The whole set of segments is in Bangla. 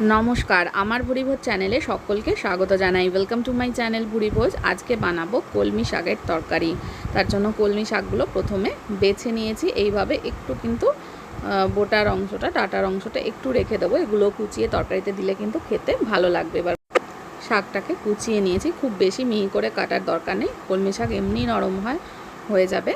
নমস্কার, আমার ভুরিভোজ চ্যানেলে সকলকে স্বাগত জানাই। Welcome to my channel ভুরিভোজ। আজকে বানাবো কলমি শাকের তরকারি। তার জন্য কলমি শাকগুলো প্রথমে বেছে নিয়েছি। এইভাবে একটু কিন্তু বোটার অংশটা টাটার অংশটা একটু রেখে দেবো। এগুলো কুচিয়ে তরকারিতে দিলে কিন্তু খেতে ভালো লাগবে। এবার শাকটাকে কুচিয়ে নিয়েছি। খুব বেশি মিহি করে কাটার দরকার নেই। কলমি শাক এমনি নরম হয়, হয়ে যাবে।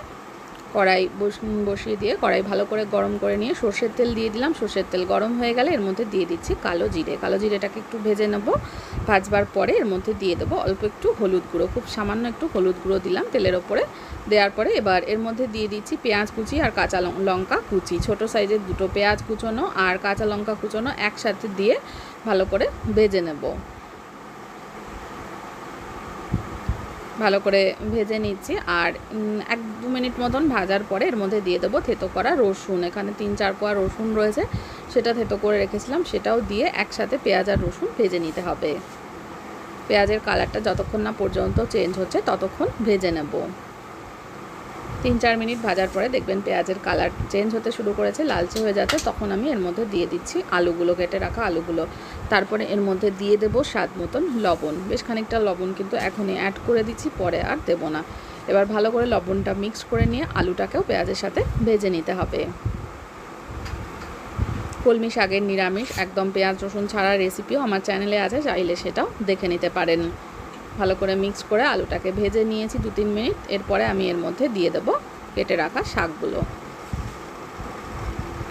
কড়াই বস- বসিয়ে দিয়ে কড়াই ভালো করে গরম করে নিয়ে সর্ষের তেল দিয়ে দিলাম। সর্ষের তেল গরম হয়ে গেলে এর মধ্যে দিয়ে দিচ্ছি কালো জিরে। কালো জিরেটাকে একটু ভেজে নেব। ভাজবার পরে এর মধ্যে দিয়ে দেবো অল্প একটু হলুদ গুঁড়ো। খুব সামান্য একটু হলুদ গুঁড়ো দিলাম তেলের ওপরে। দেওয়ার পরে এবার এর মধ্যে দিয়ে দিচ্ছি পেঁয়াজ কুচি আর কাঁচা লঙ্কা কুচি। ছোট সাইজের দুটো পেঁয়াজ কুচোনো আর কাঁচা লঙ্কা কুচোনো একসাথে দিয়ে ভালো করে ভেজে নেব। ভালো করে ভেজে নিচ্ছি। আর এক দু মিনিট মতন ভাজার পরে এর মধ্যে দিয়ে দেবো থেতো করা রসুন। এখানে তিন চার কোয়া রসুন রয়েছে, সেটা থেতো করে রেখেছিলাম, সেটাও দিয়ে একসাথে পেঁয়াজ আর রসুন ভেজে নিতে হবে। পেঁয়াজের কালারটা যতক্ষণ না পর্যন্ত চেঞ্জ হচ্ছে, ততক্ষণ ভেজে নেব। তিন চার মিনিট ভাজার পরে দেখবেন পেঁয়াজের কালার চেঞ্জ হতে শুরু করেছে, লালচে হয়ে যাচ্ছে। তখন আমি এর মধ্যে দিয়ে দিচ্ছি আলুগুলো, কেটে রাখা আলুগুলো। তারপরে এর মধ্যে দিয়ে দেবো স্বাদ মতন লবণ। বেশ খানিকটা লবণ কিন্তু এখনই অ্যাড করে দিচ্ছি, পরে আর দেবো না। এবার ভালো করে লবণটা মিক্স করে নিয়ে আলুটাকেও পেঁয়াজের সাথে ভেজে নিতে হবে। কলমি শাকের নিরামিষ, একদম পেঁয়াজ, রসুন ছাড়া রেসিপিও আমার চ্যানেলে আছে, চাইলে সেটাও দেখে নিতে পারেন। ভালো করে মিক্স করে আলুটাকে ভেজে নিয়েছি দু তিন মিনিট। এরপরে আমি এর মধ্যে দিয়ে দেবো কেটে রাখা শাকগুলো।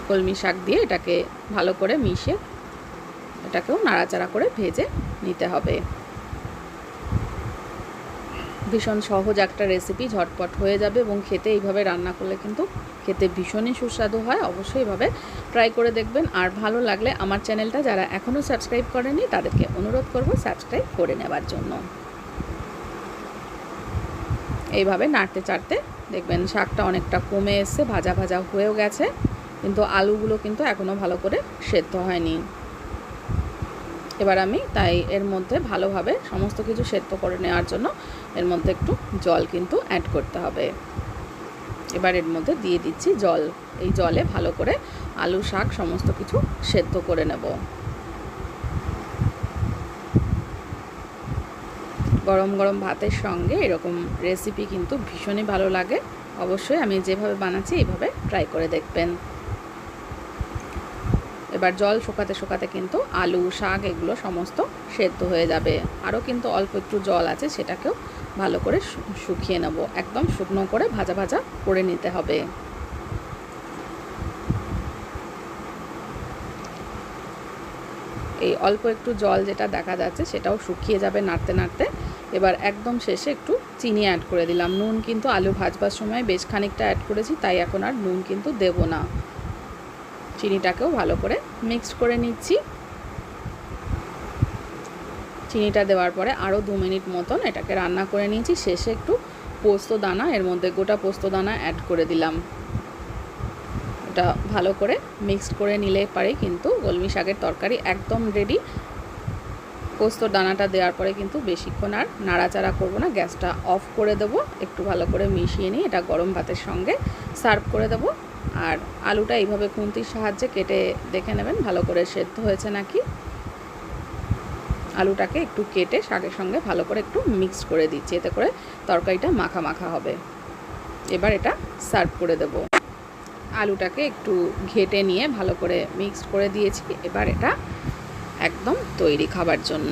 কলমি শাক দিয়ে এটাকে ভালো করে মিশে এটাকেও নাড়াচাড়া করে ভেজে নিতে হবে। ভীষণ সহজ একটা রেসিপি ঝটপট হয়ে যাবে এবং খেতে এইভাবে রান্না করলে কিন্তু খেতে ভীষণই সুস্বাদু হয়। অবশ্যই এভাবে ট্রাই করে দেখবেন। আর ভালো লাগলে আমার চ্যানেলটা যারা এখনও সাবস্ক্রাইব করেনি তাদেরকে অনুরোধ করব সাবস্ক্রাইব করে নেওয়ার জন্য। এইভাবে নাড়তে চাড়তে দেখবেন শাকটা অনেকটা কমে এসছে, ভাজা ভাজা হয়েও গেছে, কিন্তু আলুগুলো কিন্তু এখনও ভালো করে সেদ্ধ হয়নি। এবার আমি তাই এর মধ্যে ভালোভাবে সমস্ত কিছু সেদ্ধ করে নেওয়ার জন্য এর মধ্যে একটু জল কিন্তু অ্যাড করতে হবে। এবার এর মধ্যে দিয়ে দিচ্ছি জল। এই জলে ভালো করে আলু, শাক সমস্ত কিছু সেদ্ধ করে নেব। গরম গরম ভাতের সঙ্গে এরকম রেসিপি কিন্তু ভীষণই ভালো লাগে। অবশ্যই আমি যেভাবে বানাচ্ছি এইভাবে ট্রাই করে দেখবেন। এবার জল শুকাতে শুকাতে কিন্তু আলু, শাক এগুলো সমস্ত সেদ্ধ হয়ে যাবে। আরও কিন্তু অল্প একটু জল আছে সেটাকেও ভালো করে শুকিয়ে নেব। একদম শুকনো করে ভাজা ভাজা করে নিতে হবে। এই অল্প একটু জল যেটা দেখা যাচ্ছে সেটাও শুকিয়ে যাবে নাড়তে নাড়তে। এবার একদম শেষে একটু চিনি অ্যাড করে দিলাম। নুন কিন্তু আলু ভাজবার সময় বেশ খানিকটা অ্যাড করেছি, তাই এখন আর নুন কিন্তু দেবো না। চিনিটাকেও ভালো করে মিক্সড করে নিচ্ছি। চিনিটা দেওয়ার পরে আরও দু মিনিট মতন এটাকে রান্না করে নিয়েছি। শেষে একটু পোস্ত দানা, এর মধ্যে গোটা পোস্ত দানা অ্যাড করে দিলাম। এটা ভালো করে মিক্সড করে নিলে পারে, কিন্তু কলমি শাকের তরকারি একদম রেডি পোস্ত দানাটা দেওয়ার পরে কিন্তু বেশিক্ষণ আর নাড়াচাড়া করব না। গ্যাসটা অফ করে দেবো, একটু ভালো করে মিশিয়ে নিয়ে এটা গরম ভাতের সঙ্গে সার্ভ করে দেবো। আর আলুটা এইভাবে খুন্তির সাহায্যে কেটে দেখে নেবেন, ভালো করে সেদ্ধ হয়েছে নাকি। আলুটাকে একটু কেটে শাকের সঙ্গে ভালো করে একটু মিক্স করে দিচ্ছি, এতে করে তরকারিটা মাখা মাখা হবে। এবার এটা সার্ভ করে দেব। আলুটাকে একটু ঘেটে নিয়ে ভালো করে মিক্সড করে দিয়েছি। এবার এটা একদম তৈরি খাবার জন্য।